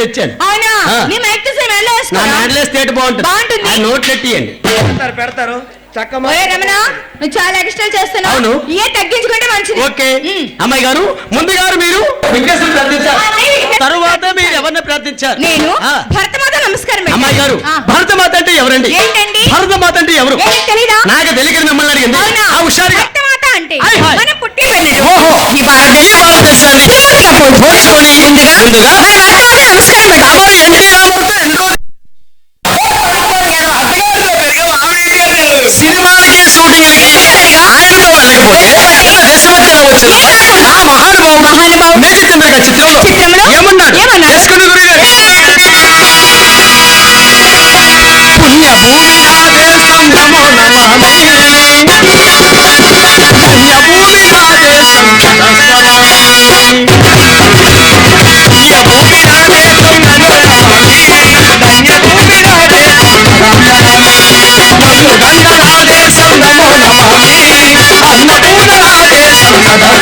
తెచ్చాను. పెడతారు తగ్గించుకుంటే ఓకే. అమ్మాయి గారు ముందు గారు మీరు తరువాత మీరు ఎవరిని ప్రార్థించారు? నేను భరతమాత నమస్కారం అమ్మాయి గారు భరతమాత అంటే ఎవరండి? భరతమాత అంటే ఎవరు? నాకు తెలియదు మిమ్మల్ని అడిగింది. భరతమాత అంటే కూడా పరిశ్రమలు కావచ్చు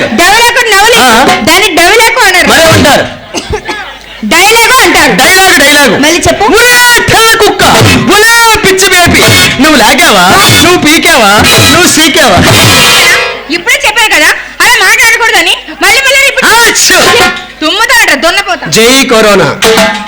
డవిలాగ్ డవలకు నవలి. దాన్ని డవిలకు అన్నారు మరేమంటారు డైలాగు అంటారు. Dialogue dialogue. మళ్ళీ చెప్పు. కుక్క. ఒలే పిచ్చి బేబీ నువ్వు లాగావా? నువ్వు పీకావా? నువ్వు సీకావా? ఇప్పుడే చెప్పాను కదా. అలా మాట్లాడకూడదని మళ్ళీ మళ్ళీ జై కరోనా.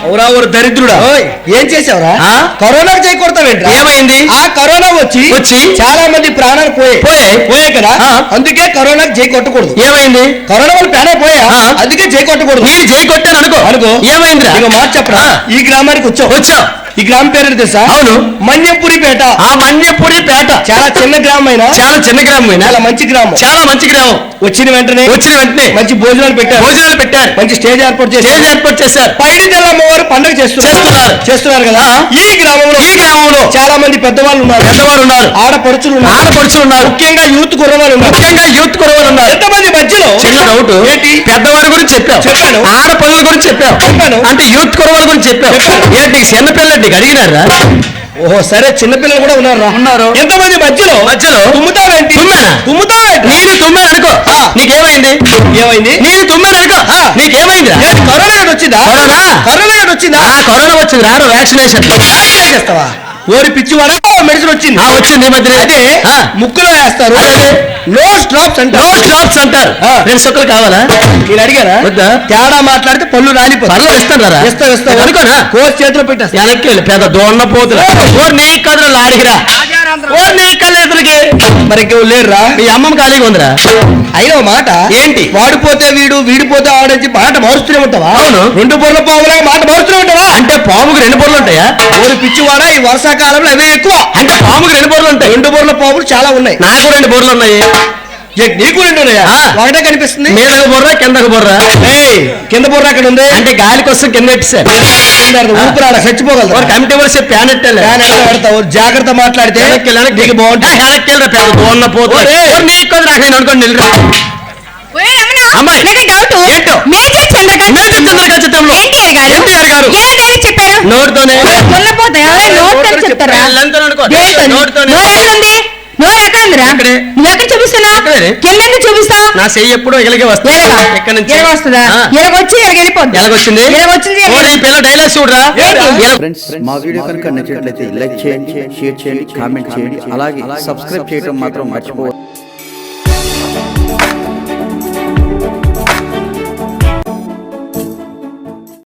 అవురా ఊరు దరిద్రుడా. ఓయ్ ఏం చేసావురా? ఆ? కరోనాకు చేయకూడతావేంట్రా ఏమైంది? ఆ కరోనా వచ్చి వచ్చి? చాలా మంది ప్రాణాలు పోయాయి. పోయాయి. పోయాయి కదా? ఆ. అందుకే కరోనాకు జై కొట్టకూడదు. ఏమైంది? కరోనా వల్ల ప్రాణాలు పోయా ఆ. అందుకే జై కొట్టకూడదు. నేను జై కొట్టాను అనుకో. అనుకో ఏమైందిరా ఇక మాట చెప్పరా. ఈ గ్రామానికి వచ్చావు. వచ్చావు. ఈ గ్రామం పేరు తెలుసా? అవును. మన్యంపురిపేట. ఆ మన్యపురి పేట చాలా చిన్న గ్రామం అయినా చాలా చిన్న గ్రామం అయినా చాలా మంచి గ్రామం. చాలా మంచి గ్రామం. వచ్చిన వెంటనే వచ్చిన వెంటనే మంచి భోజనాలు పెట్టారు. భోజనాలు పెట్టారు. మంచి స్టేజ్ ఏర్పాటు స్టేజ్ చేశారు ఏర్పాటు చేశారు. పైడి తెల్లమ్మవారు పండుగ చేస్తున్నారు. చేస్తున్నారు. చేస్తున్నారు కదా. ఈ గ్రామంలో ఈ గ్రామంలో చాలా మంది పెద్దవాళ్ళు ఉన్నారు. పెద్దవారు ఉన్నారు. ఆడపడుచులు ఉన్నారు. ఆడపడుచులు ఉన్నారు. ముఖ్యంగా యూత్ కుర్రవాళ్ళు ఉన్నారు. ముఖ్యంగా యూత్ కురవాళ్ళు ఉన్నారు. ఎంతమంది డౌట్ ఏంటి? పెద్దవారి గురించి చెప్పావు. చెప్పాను. ఆడపడుల గురించి చెప్పావు. చెప్పాను. అంటే యూత్ కురవాళ్ళ గురించి చెప్పావు. చెప్పాను. ఏంటి చిన్న పిల్లలు నీకు అడిగినారా? ఓహో సరే చిన్నపిల్లలు కూడా ఉన్నారు ఉన్నారు. ఎంతమంది? మధ్యలో. మధ్యలో? తుమ్ముతావేంటి? తుమ్మానా? తుమ్ముతావేంటి? నేను తుమ్మాను అనుకో. నీకేమైంది? ఏమైంది? నేను తుమ్మాను అనుకో. నీకేమైంది కరోనా వచ్చిందా కరోనా? కరోనా ఏడు వచ్చిందా కరోనా వచ్చింది. రారు వ్యాక్సినేషన్ చేస్తావా? ఓరి పిచ్చివాడా మెడిసిన్ వచ్చింది. వచ్చింది ఈ మధ్యనే. అదే. ముక్కులో వేస్తారు. నో స్ట్రాప్స్ నో అంటారు స్టాప్స్ అంటారు. ఆ. రెండు సుక్కలు కావాలా? నేను అడిగారా వద్దా? తేడా మాట్లాడితే పళ్ళు రాలిపోతాయి. పర్లేదు ఇస్తాను రా. ఇస్తావు ఇస్తావు అనుకోనా? కోచ్ చేతిలో పెట్టేస్తా. వెనక్కి వెళ్ళి పెద్ద దోన్న పోతులు. ఓ నీ కదురు లాడిగిరా ఓ నీ కళ్ళెదురికి. మరి ఇంకెవ లేరురా మీ అమ్మమ్మ ఖాళీగా ఉందిరా. అయిన మాట? ఏంటి? వాడిపోతే వీడు వీడిపోతే వాడని మాట మారుస్తూనే ఉంటావా? అవును. రెండు పొరల పావులాగా మాట మారుస్తూనే ఉంటావా? అంటే పాముకు రెండు బొర్రలు ఉంటాయా? ఓరి పిచ్చివాడా ఈ వర్షాకాలంలో అవే ఎక్కువ. అంటే పాముకు రెండు బొర్రలు ఉంటాయి. రెండు పొరల పావులు చాలా ఉన్నాయి. నాకు రెండు బొర్రలు ఉన్నాయి. నీకు రెండు ఉన్నాయా. ఒకటే కనిపిస్తుంది. మీదకు బొర్ర కిందకు బొర్ర. ఏయ్, కింద బొర్ర అక్కడ ఉంది? అంటే గాలి కోసం కింద పెట్టేశారు. ఊపిరాడ చచ్చిపోగలదు? ఒక కమిటీ వలసే ప్యాన్ ఎట్టాలి? ఫ్యాన్ ఎట్లా పెడతావు? జాగ్రత్త మాట్లాడితే నీకు బాగుంటుంది. వెనక్కి వెళ్ళరా పెద్ద దోన్న పోతు. ఓరే. నీ కదురు నేను అనుకోండి రమణ, అమ్మాయి. నాకు డౌట్ ఏంటో? మేజర్ చంద్రకాంత్ మేజర్ చంద్రకాంత్ చిత్రంలో ఎన్టీఆర్ గారు? ఎన్టీఆర్ గారు. ఎలా డైరెక్ట్ చెప్పారు? నోటితోనే. దొన్నపోతా నోట్ అని చెప్తారా? నోటితోనే. నువ్వు ఎక్కడ చూపిస్తున్నా. కింద ఎందుకు చూపిస్తావు? నా చెయ్యి ఎప్పుడు ఇలాగే వస్తుంది. నుంచి? వస్తుందా వెళ్ళిపోద్ది ఎలాగొచ్చింది? డైలాగ్ చూడరా? ఏంటి? ఎలాగ- ఫ్రెండ్స్ మా వీడియో కనుక నచ్చినట్లయితే లైక్ చేయండి షేర్ చేయండి కామెంట్ చేయండి అలాగే సబ్స్క్రైబ్ చేయడం మాత్రం మర్చిపోవద్దు.